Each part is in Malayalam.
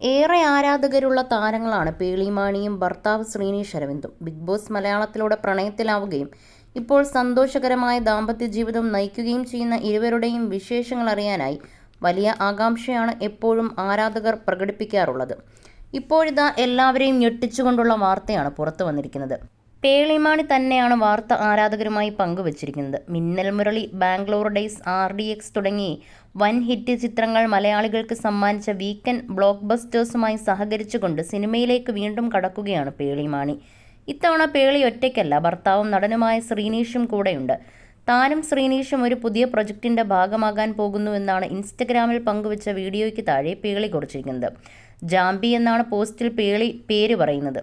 ഏറെ ആരാധകരുള്ള താരങ്ങളാണ് പേളിമാണിയും ഭർത്താവ് ശ്രീനീഷ് അരവിന്ദും. ബിഗ് ബോസ് മലയാളത്തിലൂടെ പ്രണയത്തിലാവുകയും ഇപ്പോൾ സന്തോഷകരമായ ദാമ്പത്യ ജീവിതം നയിക്കുകയും ചെയ്യുന്ന ഇരുവരുടെയും വിശേഷങ്ങൾ അറിയാനായി വലിയ ആകാംക്ഷയാണ് എപ്പോഴും ആരാധകർ പ്രകടിപ്പിക്കാറുള്ളത്. ഇപ്പോഴിതാ എല്ലാവരെയും ഞെട്ടിച്ചുകൊണ്ടുള്ള വാർത്തയാണ് പുറത്തു വന്നിരിക്കുന്നത്. പേളിമാണി തന്നെയാണ് വാർത്ത ആരാധകരുമായി പങ്കുവച്ചിരിക്കുന്നത്. Minnal Murali Bangalore days R D X തുടങ്ങി വൻ ഹിറ്റ് ചിത്രങ്ങൾ മലയാളികൾക്ക് സമ്മാനിച്ച വീക്കെൻഡ് ബ്ലോക്ക് ബസ്റ്റേഴ്സുമായി സഹകരിച്ചുകൊണ്ട് സിനിമയിലേക്ക് വീണ്ടും കടക്കുകയാണ് പേളിമാണി. ഇത്തവണ പേളി ഒറ്റയ്ക്കല്ല ഭർത്താവും നടനുമായ ശ്രീനീഷും കൂടെയുണ്ട്. താനും ശ്രീനീഷും ഒരു പുതിയ പ്രൊജക്ടിന്റെ ഭാഗമാകാൻ പോകുന്നുവെന്നാണ് ഇൻസ്റ്റഗ്രാമിൽ പങ്കുവച്ച വീഡിയോയ്ക്ക് താഴെ പേളി കുറിച്ചിരിക്കുന്നത്. ജാംബി എന്നാണ് പോസ്റ്റിൽ പേളി പേര് പറയുന്നത്.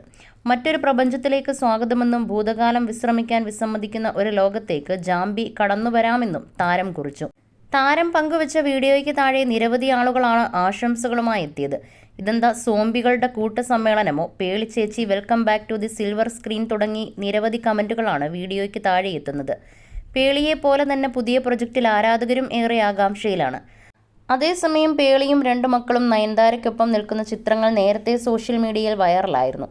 മറ്റൊരു പ്രപഞ്ചത്തിലേക്ക് സ്വാഗതമെന്നും ഭൂതകാലം വിശ്രമിക്കാൻ വിസമ്മതിക്കുന്ന ഒരു ലോകത്തേക്ക് ജാംബി കടന്നുവരാമെന്നും താരം കുറിച്ചു. താരം പങ്കുവച്ച വീഡിയോയ്ക്ക് താഴെ നിരവധി ആളുകളാണ് ആശംസകളുമായി എത്തിയത്. ഇതെന്താ സോംബികളുടെ കൂട്ടസമ്മേളനമോ? പേളിച്ചേച്ചി welcome back to the silver screen തുടങ്ങി നിരവധി കമന്റുകളാണ് വീഡിയോയ്ക്ക് താഴെ എത്തുന്നത്. പേളിയെ പോലെ തന്നെ പുതിയ പ്രൊജക്റ്റിൽ ആരാധകരും ഏറെ ആകാംക്ഷയിലാണ്. അതേസമയം പേളിയും രണ്ടു മക്കളും നയൻതാരയ്ക്കൊപ്പം നിൽക്കുന്ന ചിത്രങ്ങൾ നേരത്തെ സോഷ്യൽ മീഡിയയിൽ വൈറലായിരുന്നു.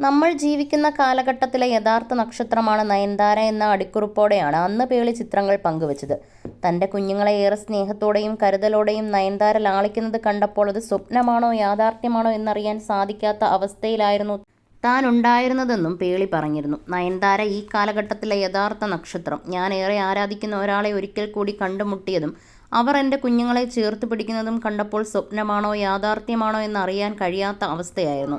നമ്മൾ ജീവിക്കുന്ന കാലഘട്ടത്തിലെ യഥാർത്ഥ നക്ഷത്രമാണ് നയൻതാര എന്ന അടിക്കുറിപ്പോടെയാണ് അന്ന് പേളി ചിത്രങ്ങൾ പങ്കുവച്ചത്. തന്റെ കുഞ്ഞുങ്ങളെ ഏറെ സ്നേഹത്തോടെയും കരുതലോടെയും നയൻതാര ലാളിക്കുന്നത് കണ്ടപ്പോൾ അത് സ്വപ്നമാണോ യാഥാർത്ഥ്യമാണോ എന്നറിയാൻ സാധിക്കാത്ത അവസ്ഥയിലായിരുന്നു താൻ ഉണ്ടായിരുന്നതെന്നും പേളി പറഞ്ഞിരുന്നു. നയൻതാര ഈ കാലഘട്ടത്തിലെ യഥാർത്ഥ നക്ഷത്രം. ഞാൻ ഏറെ ആരാധിക്കുന്ന ഒരാളെ ഒരിക്കൽ കൂടി കണ്ടുമുട്ടിയതും അവർ എന്റെ കുഞ്ഞുങ്ങളെ ചേർത്ത് പിടിക്കുന്നതും കണ്ടപ്പോൾ സ്വപ്നമാണോ യാഥാർത്ഥ്യമാണോ എന്നറിയാൻ കഴിയാത്ത അവസ്ഥയായിരുന്നു.